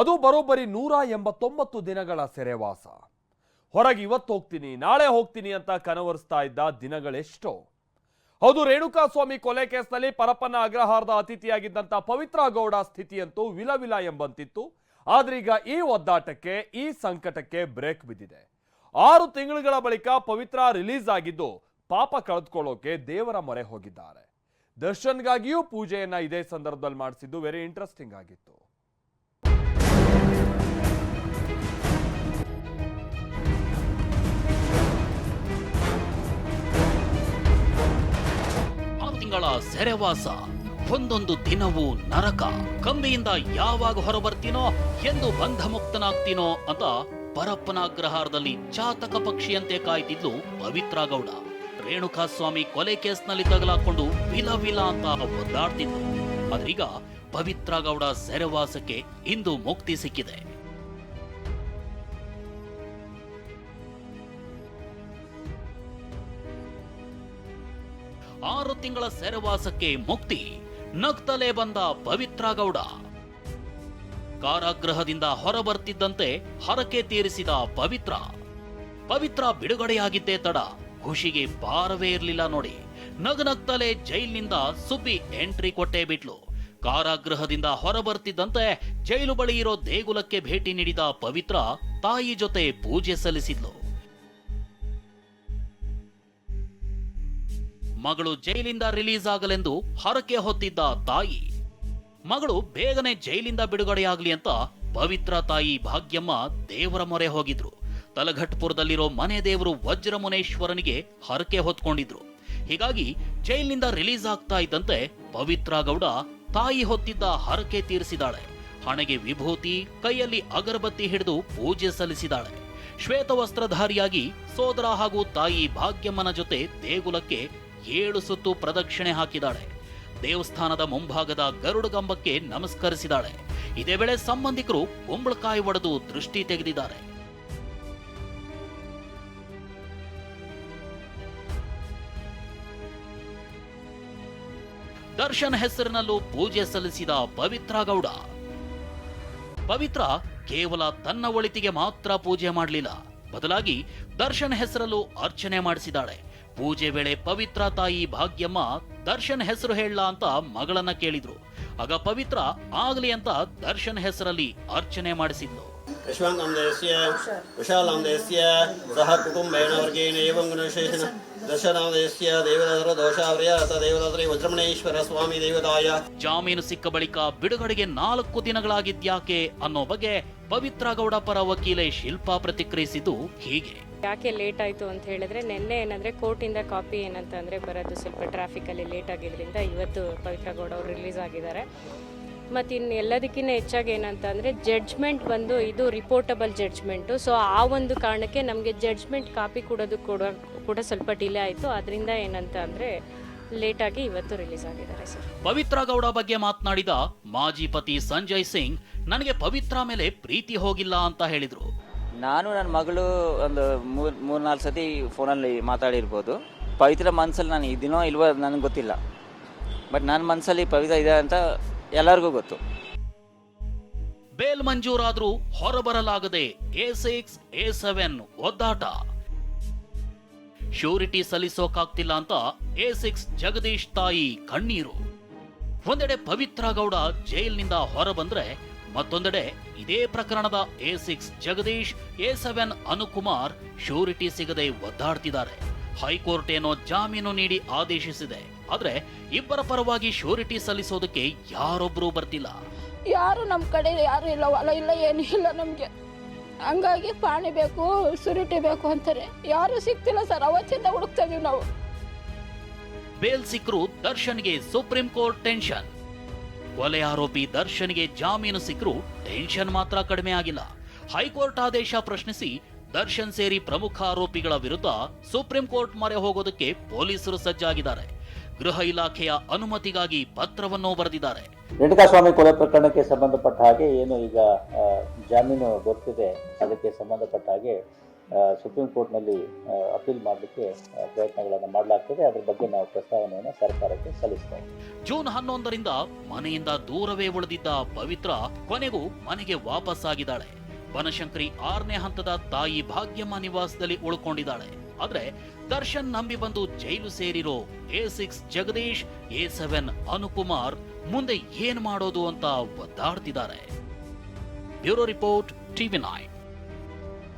ಅದು ಬರೋಬ್ಬರಿ ನೂರ ಎಂಬತ್ತೊಂಬತ್ತು ದಿನಗಳ ಸೆರೆವಾಸ. ಹೊರಗೆ ಇವತ್ತು ಹೋಗ್ತೀನಿ, ನಾಳೆ ಹೋಗ್ತೀನಿ ಅಂತ ಕನವರಿಸ್ತಾ ಇದ್ದ ದಿನಗಳೆಷ್ಟೋ. ಹೌದು, ರೇಣುಕಾಸ್ವಾಮಿ ಕೊಲೆ ಕೇಸ್ನಲ್ಲಿ ಪರಪ್ಪನ ಅಗ್ರಹಾರದ ಅತಿಥಿಯಾಗಿದ್ದಂಥ ಪವಿತ್ರ ಗೌಡ ಸ್ಥಿತಿಯಂತೂ ವಿಲವಿಲ ಎಂಬಂತಿತ್ತು. ಆದ್ರೀಗ ಈ ಒದ್ದಾಟಕ್ಕೆ, ಈ ಸಂಕಟಕ್ಕೆ ಬ್ರೇಕ್ ಬಿದ್ದಿದೆ. ಆರು ತಿಂಗಳುಗಳ ಬಳಿಕ ಪವಿತ್ರ ರಿಲೀಸ್ ಆಗಿದ್ದು ಪಾಪ ಕಳೆದುಕೊಳ್ಳೋಕೆ ದೇವರ ಮೊರೆ ಹೋಗಿದ್ದಾರೆ. ದರ್ಶನ್ಗಾಗಿಯೂ ಪೂಜೆಯನ್ನ ಇದೇ ಸಂದರ್ಭದಲ್ಲಿ ಮಾಡಿಸಿದ್ದು ವೆರಿ ಇಂಟ್ರೆಸ್ಟಿಂಗ್ ಆಗಿತ್ತು. ತಿಂಗಳ ಸೆರೆವಾಸ. ಒಂದೊಂದು ದಿನವೂ ನರಕ. ಕಂಬಿಯಿಂದ ಯಾವಾಗ ಹೊರಬರ್ತೀನೋ, ಎಂದು ಬಂಧಮುಕ್ತನಾಗ್ತೀನೋ ಅಂತ ಪರಪ್ಪನ ಅಗ್ರಹಾರದಲ್ಲಿ ಚಾತಕ ಪಕ್ಷಿಯಂತೆ ಕಾಯ್ತಿದ್ಲು ಪವಿತ್ರ ಗೌಡ ರೇಣುಕಾಸ್ವಾಮಿ ಕೊಲೆ ಕೇಸ್ನಲ್ಲಿ ತಗಲಾಕೊಂಡು ವಿಲ ವಿಲ ಅಂತ ಒದ್ದಾಡ್ತಿದ್ಲು. ಆದ್ರೀಗ ಪವಿತ್ರ ಗೌಡ ಸೆರೆವಾಸಕ್ಕೆ ಇಂದು ಮುಕ್ತಿ ಸಿಕ್ಕಿದೆ. ಆರು ತಿಂಗಳ ಸೆರೆವಾಸಕ್ಕೆ ಮುಕ್ತಿ. ನಗ್ತಲೇ ಬಂದ ಪವಿತ್ರ ಗೌಡ. ಕಾರಾಗೃಹದಿಂದ ಹೊರಬರ್ತಿದ್ದಂತೆ ಹರಕೆ ತೀರಿಸಿದ ಪವಿತ್ರ. ಪವಿತ್ರ ಬಿಡುಗಡೆಯಾಗಿದ್ದೇ ತಡ. ಖುಷಿಗೆ ಪಾರವೇ ಇರಲಿಲ್ಲ ನೋಡಿ. ನಗನಗ್ತಲೇ ಜೈಲಿನಿಂದ ಸುಬ್ಬಿ ಎಂಟ್ರಿ ಕೊಟ್ಟೇ ಬಿಟ್ಲು. ಕಾರಾಗೃಹದಿಂದ ಹೊರಬರ್ತಿದ್ದಂತೆ ಜೈಲು ಬಳಿ ಇರೋ ದೇಗುಲಕ್ಕೆ ಭೇಟಿ ನೀಡಿದ ಪವಿತ್ರ ತಾಯಿ ಜೊತೆ ಪೂಜೆ ಸಲ್ಲಿಸಿದ್ಲು. ಮಗಳು ಜೈಲಿಂದ ರಿಲೀಸ್ ಆಗಲೆಂದು ಹರಕೆ ಹೊತ್ತಿದ್ದ ತಾಯಿ. ಮಗಳು ಬೇಗನೆ ಜೈಲಿಂದ ಬಿಡುಗಡೆಯಾಗಲಿ ಅಂತ ಪವಿತ್ರ ತಾಯಿ ಭಾಗ್ಯಮ್ಮ ದೇವರ ಮೊರೆ ಹೋಗಿದ್ರು. ತಲಘಟ್ಪುರದಲ್ಲಿರೋ ಮನೆ ದೇವರು ವಜ್ರಮುನೇಶ್ವರನಿಗೆ ಹರಕೆ ಹೊತ್ಕೊಂಡಿದ್ರು. ಹೀಗಾಗಿ ಜೈಲಿನಿಂದ ರಿಲೀಸ್ ಆಗ್ತಾ ಇದ್ದಂತೆ ಪವಿತ್ರ ಗೌಡ ತಾಯಿ ಹೊತ್ತಿದ್ದ ಹರಕೆ ತೀರಿಸಿದಾಳೆ. ಹಣೆಗೆ ವಿಭೂತಿ, ಕೈಯಲ್ಲಿ ಅಗರಬತ್ತಿ ಹಿಡಿದು ಪೂಜೆ ಸಲ್ಲಿಸಿದಾಳೆ. ಶ್ವೇತ ವಸ್ತ್ರಧಾರಿಯಾಗಿ ಸೋದರ ಹಾಗೂ ತಾಯಿ ಭಾಗ್ಯಮ್ಮನ ಜೊತೆ ದೇಗುಲಕ್ಕೆ ಏಳು ಸುತ್ತು ಪ್ರದಕ್ಷಿಣೆ ಹಾಕಿದಾಳೆ ದೇವಸ್ಥಾನದ ಮುಂಭಾಗದ ಗರುಡಗಂಬಕ್ಕೆ ನಮಸ್ಕರಿಸಿದಾಳೆ ಇದೇ ವೇಳೆ ಸಂಬಂಧಿಕರು ಕುಂಬಳಕಾಯಿ ಒಡೆದು ದೃಷ್ಟಿ ತೆಗೆದಿದ್ದಾರೆ. ದರ್ಶನ್ ಹೆಸರಿನಲ್ಲೂ ಪೂಜೆ ಸಲ್ಲಿಸಿದ ಪವಿತ್ರ ಗೌಡ. ಪವಿತ್ರ ಕೇವಲ ತನ್ನ ಒಳಿತಿಗೆ ಮಾತ್ರ ಪೂಜೆ ಮಾಡಲಿಲ್ಲ. ಬದಲಾಗಿ ದರ್ಶನ್ ಹೆಸರಲ್ಲೂ ಅರ್ಚನೆ ಮಾಡಿಸಿದಾಳೆ ಪೂಜೆ ವೇಳೆ ಪವಿತ್ರ ತಾಯಿ ಭಾಗ್ಯಮ್ಮ ದರ್ಶನ್ ಹೆಸರು ಹೇಳ ಅಂತ ಮಗಳನ್ನ ಕೇಳಿದ್ರು. ಆಗ ಪವಿತ್ರ ಆಗ್ಲಿ ಅಂತ ದರ್ಶನ್ ಹೆಸರಲ್ಲಿ ಅರ್ಚನೆ ಮಾಡಿಸಿದ್ಲು. ಸ್ವಾಮಿ ದೇವದಾಯ ಜಾಮೀನು ಸಿಕ್ಕ ಬಳಿಕ ಬಿಡುಗಡೆಗೆ ನಾಲ್ಕು ದಿನಗಳಾಗಿದ್ಯಾಕೆ ಅನ್ನೋ ಬಗ್ಗೆ ಪವಿತ್ರ ಗೌಡ ಪರ ವಕೀಲೆ ಶಿಲ್ಪಾ ಪ್ರತಿಕ್ರಿಯಿಸಿದ್ದು ಹೀಗೆ. ಯಾಕೆ ಲೇಟ್ ಆಯಿತು ಅಂತ ಹೇಳಿದ್ರೆ, ನಿನ್ನೆ ಏನಂದರೆ ಕೋರ್ಟಿಂದ ಕಾಪಿ ಏನಂತ ಅಂದರೆ ಬರೋದು ಸ್ವಲ್ಪ ಟ್ರಾಫಿಕಲ್ಲಿ ಲೇಟ್ ಆಗಿದ್ದರಿಂದ ಇವತ್ತು ಪವಿತ್ರ ಗೌಡ ಅವರು ರಿಲೀಸ್ ಆಗಿದ್ದಾರೆ. ಮತ್ತು ಇನ್ನು ಎಲ್ಲದಕ್ಕಿಂತ ಹೆಚ್ಚಾಗಿ ಏನಂತ ಅಂದರೆ ಜಡ್ಜ್ಮೆಂಟ್ ಬಂದು ಇದು ರಿಪೋರ್ಟಬಲ್ ಜಡ್ಜ್ಮೆಂಟು ಸೊ ಆ ಒಂದು ಕಾರಣಕ್ಕೆ ನಮಗೆ ಜಡ್ಜ್ಮೆಂಟ್ ಕಾಪಿ ಕೊಡೋದು ಕೂಡ ಕೂಡ ಸ್ವಲ್ಪ ಡಿಲೇ ಆಯಿತು. ಅದರಿಂದ ಏನಂತ ಅಂದರೆ ಲೇಟಾಗಿ ಇವತ್ತು ರಿಲೀಸ್ ಆಗಿದ್ದಾರೆ ಸರ್ ಪವಿತ್ರ ಗೌಡ ಬಗ್ಗೆ ಮಾತನಾಡಿದ ಮಾಜಿ ಪತಿ ಸಂಜಯ್ ಸಿಂಗ್, ನನಗೆ ಪವಿತ್ರ ಮೇಲೆ ಪ್ರೀತಿ ಹೋಗಿಲ್ಲ ಅಂತ ಹೇಳಿದ್ರು. ನಾನು ನನ್ನ ಮಗಳು ಒಂದು ಮೂರು ಮೂರು ನಾಲ್ಕು ಸತಿ ಫೋನಲ್ಲಿ ಮಾತಾಡಿರ್ಬೋದು. ಪವಿತ್ರ ಮನಸ್ಸಲ್ಲಿ ನಾನು ಇದೀನೋ ಇಲ್ವೋ ನನಗೆ ಗೊತ್ತಿಲ್ಲ. ಬಟ್ ನನ್ನ ಮನಸ್ಸಲ್ಲಿ ಪವಿತ್ರ ಇದೆ ಅಂತ ಎಲ್ಲರಿಗೂ ಗೊತ್ತು. ಬೇಲ್ ಮಂಜೂರಾದರೂ ಹೊರಬರಲಾಗದೆ ಎ ಸಿಕ್ಸ್, ಎ ಸೆವೆನ್ ಒದ್ದಾಟ. ಶ್ಯೂರಿಟಿ ಸಲ್ಲಿಸೋಕಾಗ್ತಿಲ್ಲ ಅಂತ ಎ ಸಿಕ್ಸ್ ಜಗದೀಶ್ ತಾಯಿ ಕಣ್ಣೀರು. ಒಂದೆಡೆ ಪವಿತ್ರ ಗೌಡ ಜೈಲ್ನಿಂದ ಹೊರಬಂದ್ರೆ ಮತ್ತೊಂದೆಡೆ ಇದೇ ಪ್ರಕರಣದ A six Jagadish A seven Anukumar surety ಸಿಗದೆ ಒದ್ದಾಡ್ತಿದ್ದಾರೆ. ಹೈಕೋರ್ಟ್ ಏನೋ ಜಾಮೀನು ನೀಡಿ ಆದೇಶಿಸಿದೆ. ಆದ್ರೆ ಇಬ್ಬರ ಪರವಾಗಿ ಶ್ಯೂರಿಟಿ ಸಲ್ಲಿಸೋದಕ್ಕೆ ಯಾರೊಬ್ರು ಬರ್ತಿಲ್ಲ. ಯಾರು ನಮ್ಮ ಕಡೆ ಯಾರು ಇಲ್ಲ ಹೊಲ ಇಲ್ಲ ಏನು ಇಲ್ಲ ನಮಗೆ. ಹಂಗಾಗಿ ಪಾಣಿ ಬೇಕು ಸುರಿಟಿ ಬೇಕು ಅಂತಾರೆ. ಯಾರು ಸಿಗ್ತಿಲ್ಲ ಸರ್ ಅವತ್ತಿಂದ ಹುಡುಕ್ತಾ ಇದೀವಿ ನಾವು. ಬೇಲ್ ಸಿಕ್ಕರು ದರ್ಶನ್ಗೆ ಸುಪ್ರೀಂ ಕೋರ್ಟ್ ಟೆನ್ಷನ್. ಕೊಲೆ ಆರೋಪಿ ದರ್ಶನ್ಗೆ ಜಾಮೀನು ಸಿಕ್ಕರೂ ಟೆನ್ಷನ್ ಮಾತ್ರ ಕಡಿಮೆ ಆಗಿಲ್ಲ. ಹೈಕೋರ್ಟ್ ಆದೇಶ ಪ್ರಶ್ನಿಸಿ ದರ್ಶನ್ ಸೇರಿ ಪ್ರಮುಖ ಆರೋಪಿಗಳ ವಿರುದ್ಧ ಸುಪ್ರೀಂ ಕೋರ್ಟ್ ಮೊರೆ ಹೋಗೋದಕ್ಕೆ ಪೊಲೀಸರು ಸಜ್ಜಾಗಿದ್ದಾರೆ. ಗೃಹ ಇಲಾಖೆಯ ಅನುಮತಿಗಾಗಿ ಪತ್ರವನ್ನು ಬರೆದಿದ್ದಾರೆ. ರೇಣುಕಾಸ್ವಾಮಿ ಕೊಲೆ ಪ್ರಕರಣಕ್ಕೆ ಸಂಬಂಧಪಟ್ಟ ಹಾಗೆ ಏನು ಈಗ ಜಾಮೀನು ದೊರೆತಿದೆ, ಅದಕ್ಕೆ ಸಂಬಂಧಪಟ್ಟ ಹಾಗೆ ಸುಪ್ರೀಂ ಕೋರ್ಟ್ನಲ್ಲಿ ಅಪೀಲ್ ಮಾಡಲಿಕ್ಕೆ ಪ್ರಯತ್ನಗಳನ್ನು ಮಾಡಲಾಗ್ತದೆ. ಅದರ ಬಗ್ಗೆ ನಾವು ಪ್ರಸ್ತಾವನೆಯನ್ನು ಸರ್ಕಾರಕ್ಕೆ ಸಲ್ಲಿಸ್ತೇವೆ. ಜೂನ್ ಹನ್ನೊಂದರಿಂದ ಮನೆಯಿಂದ ದೂರವೇ ಉಳಿದಿದ್ದ ಪವಿತ್ರ ಕೊನೆಗೂ ಮನೆಗೆ ವಾಪಸ್ಸಾಗಿದ್ದಾಳೆ ಬನಶಂಕರಿ ಆರನೇ ಹಂತದ ತಾಯಿ ಭಾಗ್ಯಮ್ಮ ನಿವಾಸದಲ್ಲಿ ಉಳ್ಕೊಂಡಿದ್ದಾಳೆ. ಆದ್ರೆ ದರ್ಶನ್ ನಂಬಿ ಬಂದು ಜೈಲು ಸೇರಿರೋ A six Jagadish, A seven Anukumar ಮುಂದೆ ಏನ್ ಮಾಡೋದು ಅಂತ ಒದ್ದಾಡ್ತಿದ್ದಾರೆ. Bureau report, TV nine.